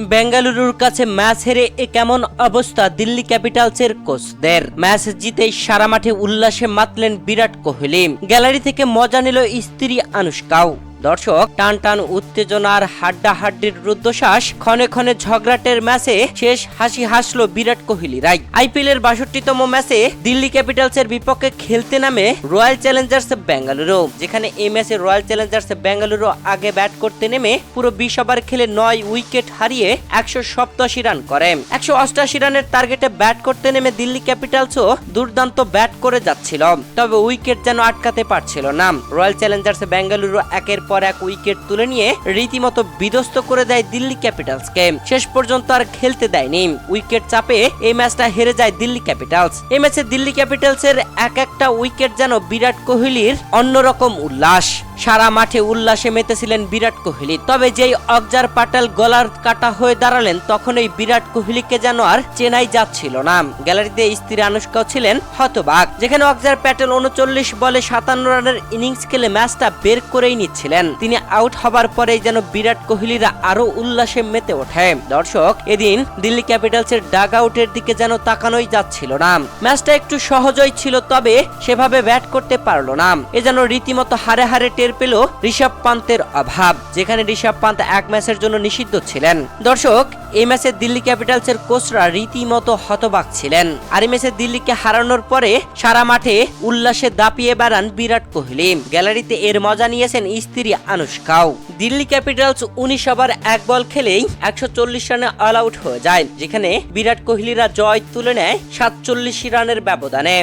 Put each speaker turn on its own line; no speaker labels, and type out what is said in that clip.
বেঙ্গালুরুর কাছে ম্যাচ হেরে এ কেমন অবস্থা দিল্লি ক্যাপিটালসের কোচদের? ম্যাচ জিতে সারা মাঠে উল্লাসে মাতলেন বিরাট কোহলি। গ্যালারি থেকে মজা নিল স্ত্রী আনুষ্কাও। দর্শক টান টান উত্তেজনার হাড্ডাহাড্ডির রুদ্ধশ্বাস, ক্ষণে ক্ষণে ঝগড়াটের ম্যাচে শেষ হাসি হাসলো বিরাট কোহলি। রাই আইপিএল এর বাষট্টিতম ম্যাচে দিল্লি ক্যাপিটালসের বিপক্ষে খেলতে নামে রয়্যাল চ্যালেঞ্জার্স বেঙ্গালুরু যেখানে এই ম্যাচে রয়্যাল চ্যালেঞ্জার্স বেঙ্গালুরু আগে ব্যাট করতে নেমে পুরো বিশ ওভার খেলে নয় উইকেট হারিয়ে একশো সপ্তাশি রান করে। একশো অষ্টাশি রানের টার্গেটে ব্যাট করতে নেমে দিল্লি ক্যাপিটালসও দুর্দান্ত ব্যাট করে যাচ্ছিল, তবে উইকেট যেন আটকাতে পারছিল না। রয়্যাল চ্যালেঞ্জার্স বেঙ্গালুরু একের পর এক উইকেট তুলে নিয়ে রীতিমতো বিধ্বস্ত করে দেয় দিল্লি ক্যাপিটালসকে। শেষ পর্যন্ত আর খেলতে দেয়নি। উইকেট চাপে এই ম্যাচটা হেরে যায় দিল্লি ক্যাপিটালস। এই ম্যাচে দিল্লি ক্যাপিটালসের এক একটা উইকেট যেন বিরাট কোহলির অন্যরকম উল্লাস। সারা মাঠে উল্লাসে মেতেছিলেন বিরাট কোহলি। তবে যেই অগজার পাটাল গলার কাটা হয়ে দাঁড়ালেন তখন এই বিরাট কোহলিকে যেন আর চেনাই যাচ্ছিল না। গ্যালারিতে স্ত্রী আনুষ্কাও ছিলেন হতবাক, যেখানে অগজার প্যাটেল উনচল্লিশ বলে সাতান্ন রানের ইনিংস খেলে ম্যাচটা বের করেই নিচ্ছিলেন। তিনি আউট হবার পরেই যেন বিরাট কোহলিরা আরও উল্লাসে মেতে ওঠে। দর্শক, এদিন দিল্লি ক্যাপিটালসের ডাগ আউটের দিকে যেন তাকানোই যাচ্ছিল না। ম্যাচটা একটু সহজই ছিল, তবে সেভাবে ব্যাট করতে পারল না। এ যেন রীতিমতো হারে হারে টের পেল ঋষভ পান্তের অভাব, যেখানে ঋষভ পান্ত এক ম্যাচের জন্য নিষিদ্ধ ছিলেন। দর্শক এই ম্যাচে দিল্লি ক্যাপিটালসের কোচরা রীতিমতো হতবাক ছিলেন। আর এই ম্যাচে দিল্লিকে হারানোর পরে সারা মাঠে উল্লাসে দাপিয়ে বেড়ান বিরাট কোহলি। গ্যালারিতে এর মজা নিয়েছেন স্ত্রী আনুষ্কাও। দিল্লি ক্যাপিটালস উনিশ ওভার এক বল খেলেই একশো চল্লিশ রানে অল আউট হয়ে যায়, যেখানে বিরাট কোহলিরা জয় তুলে নেয় সাতচল্লিশ রানের ব্যবধানে।